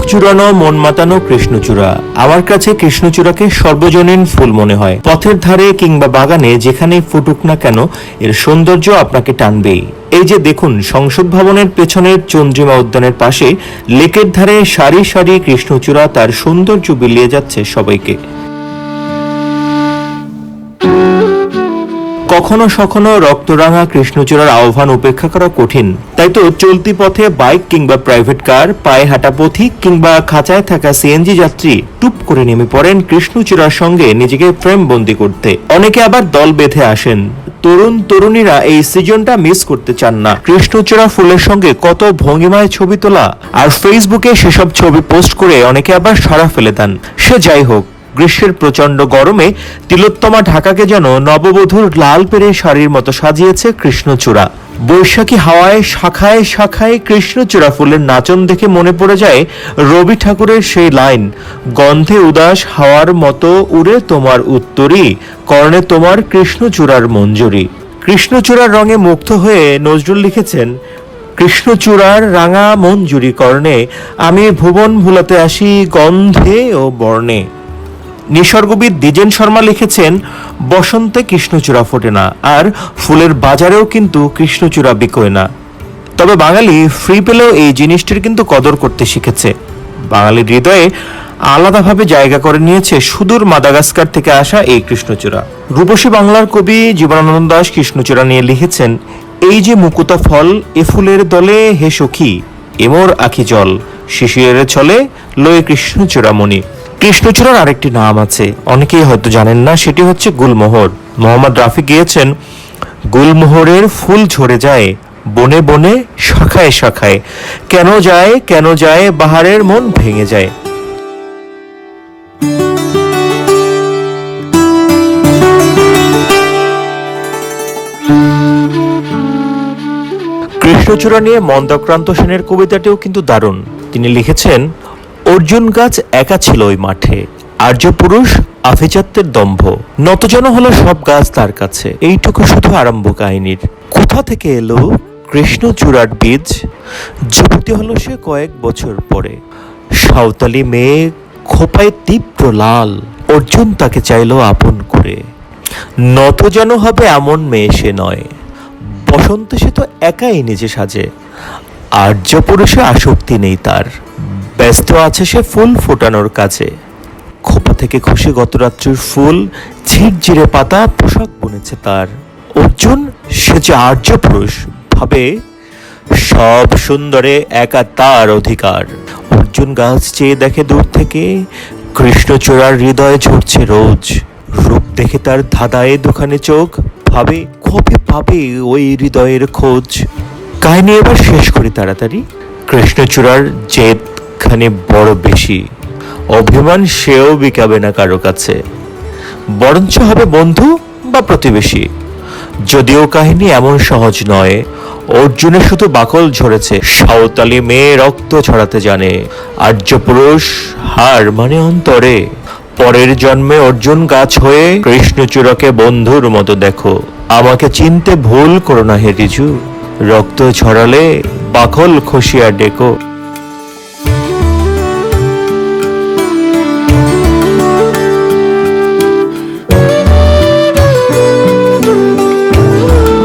চোখ চুরানো মন মাতানো কৃষ্ণচূড়া। আমার কাছে কৃষ্ণচূড়াকে সর্বজনীন ফুল মনে হয়। পথের ধারে কিংবা বাগানে যেখানেই ফুটুক না কেন, এর সৌন্দর্য আপনাকে টানবেই। এই যে দেখুন, সংসদ ভবনের পেছনের চন্দ্রিমা উদ্যানের পাশে, লেকের ধারে সারি সারি কৃষ্ণচূড়া তার সৌন্দর্য বিলিয়ে যাচ্ছে সবাইকে। কখনো সখনো রক্তরাঙা কৃষ্ণচূড়ার আহ্বান উপেক্ষা করা কঠিন। তাই তো চলতি পথে বাইক কিংবা প্রাইভেট কার, পায়ে হাঁটা পথিক কিংবা খাঁচায় থাকা সিএনজি যাত্রী টুপ করে নেমে পড়েন কৃষ্ণচূড়ার সঙ্গে নিজেকে ফ্রেম বন্দি করতে। অনেকে আবার দল বেঁধে আসেন। তরুণ তরুণীরা এই সিজনটা মিস করতে চান না। কৃষ্ণচূড়া ফুলের সঙ্গে কত ভঙ্গিমায় ছবি তোলা, আর ফেসবুকে সেসব ছবি পোস্ট করে অনেকে আবার সারা ফেলে দেন। সে যাই হোক গ্রীষ্মের প্রচণ্ড গরমে তিলোত্তমা ঢাকাকে যেন নববধূর লাল পেরে শাড়ির মতো সাজিয়েছে কৃষ্ণচূড়া। বৈশাখী হাওয়ায় শাখায় শাখায় কৃষ্ণচূড়া ফুলের নাচন দেখে মনে পড়ে যায় রবি ঠাকুরের সেই লাইন, গন্ধে উদাস হাওয়ার মতো উড়ে তোমার উত্তরী, কর্ণে তোমার কৃষ্ণচূড়ার মঞ্জুরি। কৃষ্ণচূড়ার রঙে মুগ্ধ হয়ে নজরুল লিখেছেন, কৃষ্ণচূড়ার রাঙা মঞ্জুরি কর্ণে, আমি ভুবন ভুলাতে আসি গন্ধে ও বর্ণে। নিসর্গবিদ দ্বিজেন শর্মা লিখেছেন, বসন্তে কৃষ্ণচূড়া ফোটে না, আর ফুলের বাজারেও কিন্তু কৃষ্ণচূড়া বিকোয় না। তবে বাঙালি ফ্রি পেলেও এই জিনিসটির কিন্তু কদর করতে শিখেছে। বাঙালির হৃদয়ে আলাদাভাবে জায়গা করে নিয়েছে সুদূর মাদাগাস্কার থেকে আসা এই কৃষ্ণচূড়া। রূপসী বাংলার কবি জীবনানন্দ দাস কৃষ্ণচূড়া নিয়ে লিখেছেন, এই যে মুকুতা ফল, এ ফুলের দলে হে সখী এমোর আখি জল শিশিরের ছলে লয়ে কৃষ্ণচূড়া মণি। কৃষ্ণচূড়ার আরেকটি নাম আছে। অনেকেই হয়তো জানেন না, সেটি হচ্ছে গুলমোহর। মোহাম্মদ রাফি গিয়েছেন, গুলমোহরের ফুল ঝরে যায়, বনে বনে, শাখায় শাখায়। কেন যায় কেন যায়, বাহারের মন ভেঙে যায়। কৃষ্ণচূড়া নিয়ে মন্দাক্রান্ত সেনের কবিতাটিও কিন্তু দারুণ। তিনি লিখেছেন অর্জুন গাছ একা ছিল ওই মাঠে। আর্যপুরুষ আভিজাত্যের দম্ভ। নতজন হলো সব গাছ তার কাছে। এইটুকু শুধু আরম্ভ কাহিনীর। কোথা থেকে এলো কৃষ্ণচূড়ার বীজ? যুবতী হলো সে কয়েক বছর পরে। সাঁওতালি মেয়ে খোপায় তীব্র লাল। অর্জুন তাকে চাইলো আপন করে। নত যেন হবে এমন মেয়ে সে নয়। বসন্ত সে তো একাই নিজে সাজে। আর্য পুরুষে আসক্তি নেই তার। ব্যস্ত আছে সে ফুল ফোটানোর কাজে খোপা থেকে খসে গত রাত্রির ফুল, ঝিরঝিরে পাতা পোশাক বুনেছে তার। অর্জুন, সে যে আর্য পুরুষ, ভাবে সব সুন্দরে একা তার অধিকার। অর্জুন গাছ চেয়ে দেখে দূর থেকে কৃষ্ণচূড়ার হৃদয়ে ঝরছে রোজ। রূপ দেখে তার ধাঁধায় দোকানে চোখ, ভাবে কবে পাবে ওই হৃদয়ের খোঁজ। কাহিনী এবার শেষ করি তাড়াতাড়ি। কৃষ্ণচূড়ার জেদখানে বড় বেশি। অভিমান সেও বিকাবে না কারও কাছে। বরঞ্চ হবে বন্ধু বা প্রতিবেশী। যদিও কাহিনী এমন সহজ নয় অর্জুনের শুধু বাকল ঝরেছে, সাঁওতালি মেয়ে রক্ত ছড়াতে জানে। আর্যপুরুষ হার মানে অন্তরে। পরের জন্মে অর্জুন গাছ হয়ে কৃষ্ণচূড়াকে বন্ধুর মতো দেখো। আমাকে চিনতে ভুল করো না হে রিজু। রক্ত ছড়ালে বাকল খসিয়া ডেকো।